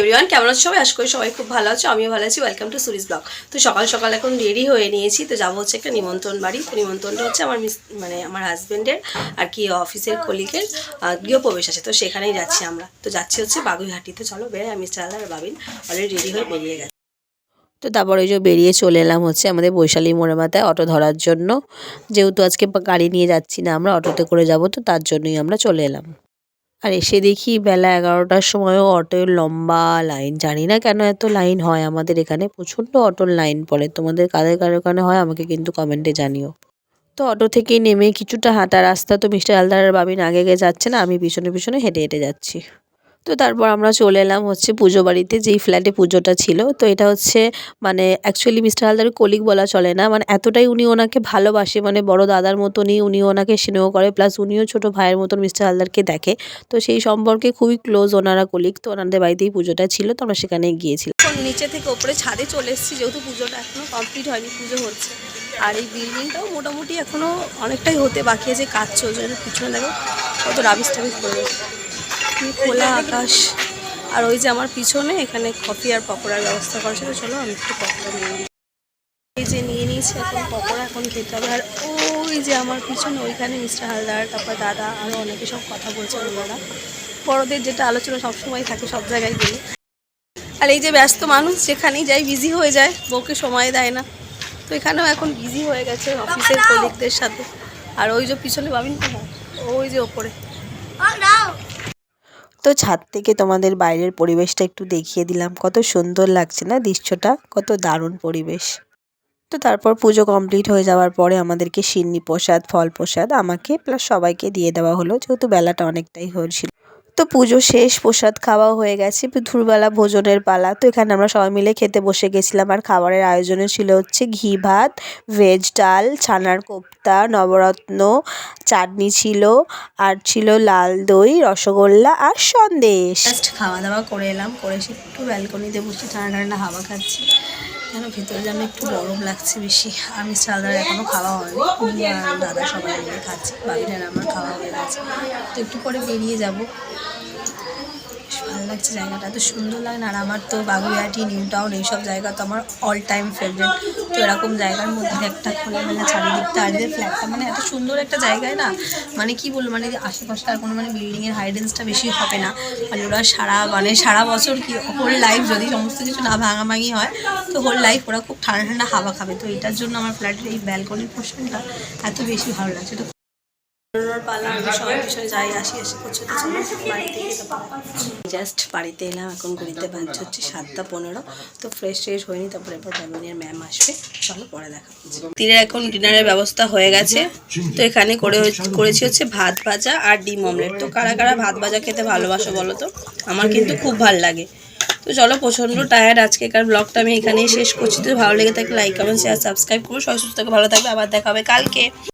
Everyone কেমন আছো সবাই? আশা করি সবাই খুব ভালো আছো, আমিও ভালো আছি। ওয়েলকাম টু সুরিজ ব্লগ তো সকাল সকাল এখন রেডি হয়ে নিয়েছি, তো যাব হচ্ছে একটা নিমন্ত্রণ বাড়ি। তো নিমন্ত্রণটা হচ্ছে আমার মানে আমার হাজব্যান্ডের আর কি অফিসের কলিগের গৃহপ্রবেশ আছে। তো সেখানেই যাচ্ছি আমরা। তো যাচ্ছি হচ্ছে বাগুইহাটি। তো চলো বেড়ে আমি আল্লাহ আর বাবিন অলরেডি রেডি হয়ে বেরিয়ে গেছে। তো তারপরে যে বেরিয়ে চলে এলাম হচ্ছে আমাদের বৈশালী মোড়ের মাথায় অটো ধরার জন্য। যেহেতু আজকে গাড়ি নিয়ে যাচ্ছি না আমরা, অটোতে করে যাব, তো তার জন্যই আমরা চলে এলাম। আর এসে দেখি বেলা এগারোটার সময়ও অটোর লম্বা লাইন। জানি না কেন এত লাইন হয় আমাদের এখানে, প্রচণ্ড অটোর লাইন পড়ে। তোমাদের কাদের কারও কারণে হয় আমাকে কিন্তু কমেন্টে জানিও। তো অটো থেকে নেমে কিছুটা হাঁটা রাস্তা তো মিস্টার আলদার বাবিন আগে আগে যাচ্ছে না, আমি পিছনে পিছনে হেঁটে হেঁটে যাচ্ছি। তো তারপর আমরা চলে এলাম হচ্ছে পুজো বাড়িতে, যেই ফ্ল্যাটে পুজোটা ছিল। তো এটা হচ্ছে মানে অ্যাকচুয়ালি মিস্টার হালদারের কলিগ বলা চলে না। মানে এতটাই উনি ওনাকে ভালোবাসে মানে বড় দাদার মতনই উনি ওনাকে স্নেহ করে প্লাস উনিও ছোট ভাইয়ের মতন মিস্টার হালদারকে দেখে। তো সেই সম্পর্কে খুবই ক্লোজ ওনারা কলিগ তো ওনাদের বাড়িতেই পুজোটা ছিল, তো আমরা সেখানে গিয়েছিলাম। নিচে থেকে ওপরে ছাদে চলে এসেছি, যেহেতু পুজোটা এখনও কমপ্লিট হয়নি, পুজো হচ্ছে। আর এই বিল্ডিংটাও মোটামুটি এখনও অনেকটাই হতে বাকি আছে, কাজ চলছে পিছনে দেখো কত টাবিশ পড়ে গেছে কি খোলা আকাশ। আর ওই যে আমার পিছনে এখানে কফি আর পকোড়ার ব্যবস্থা করা ছিল। চলো আমি একটু পকোড়া নিয়ে নিই। এই যে নিয়ে নিয়েছি এখন পকোড়া এখন খেতে হবে। আর ওই যে আমার পিছনে ওইখানে মিস্টার হালদার তারপর দাদা আরও অনেকে সব কথা বলছে ওনারা বড়দের যেটা আলোচনা সবসময় থাকে সব জায়গায় গেলে। আর এই যে ব্যস্ত মানুষ যেখানেই যায় বিজি হয়ে যায়। বউকে সময় দেয় না। তো এখানেও এখন বিজি হয়ে গেছে অফিসের কলিগদের সাথে। আর ওই যে পিছনে পাবেন কোথায়? ওই যে ওপরে। তো ছাদ থেকে তোমাদের বাইরের পরিবেশটা একটু দেখিয়ে দিলাম। কত সুন্দর লাগছে না দৃশ্যটা? কত দারুণ পরিবেশ। তো তারপর পুজো কমপ্লিট হয়ে যাওয়ার পরে আমাদেরকে সিন্নি প্রসাদ, ফল প্রসাদ আমাকে প্লাস সবাইকে দিয়ে দেওয়া হলো। যেহেতু বেলাটা অনেকটাই হয়েছিল। তো পুজো শেষ, প্রসাদ খাওয়া হয়ে গেছে দুপুরবেলা ভোজনের পালা। তো এখানে আমরা সবাই মিলে খেতে বসে গেছিলাম, আর খাবারের আয়োজনে ছিল হচ্ছে ঘি ভাত ভেজ ডাল, ছানার কোপ্তা, নবরত্ন, চাটনি ছিল, আর ছিল লাল দই, রসগোল্লা আর সন্দেশ। খাওয়া দাওয়া করে এলাম, করে একটু ব্যালকনিতে বসে ঠান্ডা ঠান্ডা হাওয়া খাচ্ছি। যেন ভেতরে যেন একটু গরম লাগছে বেশি? আমি চালদার এখনও খাওয়া হয়নি। আর দাদা সবাই মিলে খাচ্ছে। বাবিনার আমার খাওয়া হয়ে গেছে। তো একটু পরে বেরিয়ে যাব। ভালো লাগছে জায়গাটা, এত সুন্দর লাগে। না আর আমার তো বাগুইহাটি, নিউ টাউন এইসব জায়গা তো আমার অল টাইম ফেভারিট তো এরকম জায়গার মধ্যে একটা খোলামেলা চারিদিকটা আর ফ্ল্যাটটা মানে এত সুন্দর একটা জায়গায় না মানে কি বলব মানে আশেপাশে আর কোনো মানে বিল্ডিংয়ের হাইডেন্সটা বেশি হবে না। মানে ওরা সারা মানে সারা বছর কি হোল লাইফ যদি সমস্ত কিছু না ভাঙাভাঙি হয়, তো হোল লাইফ ওরা খুব ঠান্ডা ঠান্ডা হাওয়া খাবে। তো এটার জন্য আমার ফ্ল্যাটের এই ব্যালকনির পোর্শনটা এত বেশি ভালো লাগছে। তো জাস্ট বাড়িতে এলাম, এখন ঘুরিতে বাজছে হচ্ছে, সাতটা পনেরো। তো ফ্রেশ ট্রেশ হয়নি, তারপরে এরপর ম্যাম আসবে। চলো পরে দেখা তীরের এখন ডিনারের ব্যবস্থা হয়ে গেছে। তো এখানে করে করেছি হচ্ছে ভাত ভাজা আর ডিম অমলেট তো কারা কারা ভাত ভাজা খেতে ভালোবাসো বলো তো? আমার কিন্তু খুব ভালো লাগে। তো চলো, প্রচণ্ড টায়ার্ড আজকেকার ব্লগটা আমি এখানেই শেষ করছি। তো ভালো লেগে থাকলে লাইক কমেন্ট শেয়ার সাবস্ক্রাইব করব সবাই সুস্থ ভালো থাকবে। আবার দেখা হবে কালকে।